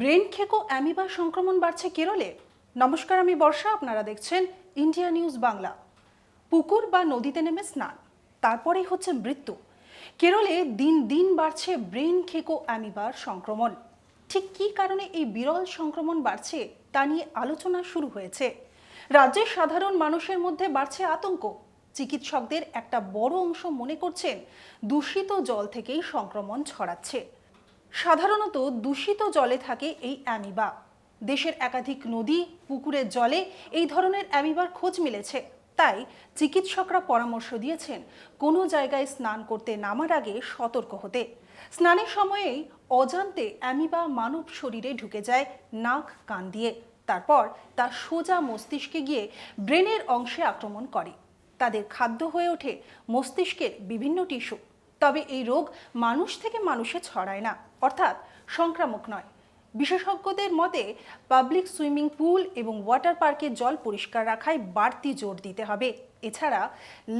Brain খেকো amoeba সংক্রমণ বাড়ছে কেরলে? নমস্কার, আমি বর্ষা, আপনারা দেখছেন ইন্ডিয়া নিউজ বাংলা। পুকুর বা নদীতে নেমে স্নান, তারপরেই হচ্ছে মৃত্যু। কেরলে দিন দিন বাড়ছে ব্রেন খেকো অ্যামিবার সংক্রমণ। ঠিক কী কারণে এই বিরল সংক্রমণ বাড়ছে তা নিয়ে আলোচনা শুরু হয়েছে। রাজ্যের সাধারণ মানুষের মধ্যে বাড়ছে আতঙ্ক। চিকিৎসকদের একটা বড় অংশ মনে করছেন, দূষিত জল থেকেই সংক্রমণ ছড়াচ্ছে। সাধারণত দূষিত জলে থাকে এই অ্যামিবা। দেশের একাধিক নদী, পুকুরের জলে এই ধরনের অ্যামিবার খোঁজ মিলেছে। তাই চিকিৎসকরা পরামর্শ দিয়েছেন কোনো জায়গায় স্নান করতে নামার আগে সতর্ক হতে। স্নানের সময়েই অজান্তে অ্যামিবা মানব শরীরে ঢুকে যায় নাক, কান দিয়ে। তারপর তা সোজা মস্তিষ্কে গিয়ে ব্রেনের অংশে আক্রমণ করে। তাদের খাদ্য হয়ে ওঠে মস্তিষ্কের বিভিন্ন টিস্যু। তবে এই রোগ মানুষ থেকে মানুষে ছড়ায় না। অর্থাৎ সংক্রামক নয়। বিশেষজ্ঞদের মতে পাবলিক সুইমিং পুল এবং ওয়াটার পার্কের জল পরিষ্কার রাখায় বাড়তি জোর দিতে হবে। এছাড়া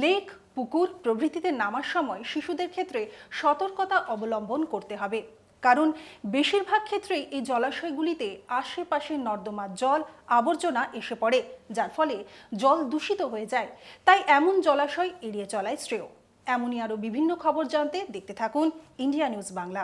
লেক, পুকুর প্রভৃতিতে নামার সময় শিশুদের ক্ষেত্রে সতর্কতা অবলম্বন করতে হবে। কারণ বেশিরভাগ ক্ষেত্রেই এই জলাশয়গুলিতে আশেপাশের নর্দমার জল, আবর্জনা এসে পড়ে, যার ফলে জল দূষিত হয়ে যায়। তাই এমন জলাশয় এড়িয়ে চলাই শ্রেয়। এমনই আরও বিভিন্ন খবর জানতে দেখতে থাকুন ইন্ডিয়া নিউজ বাংলা।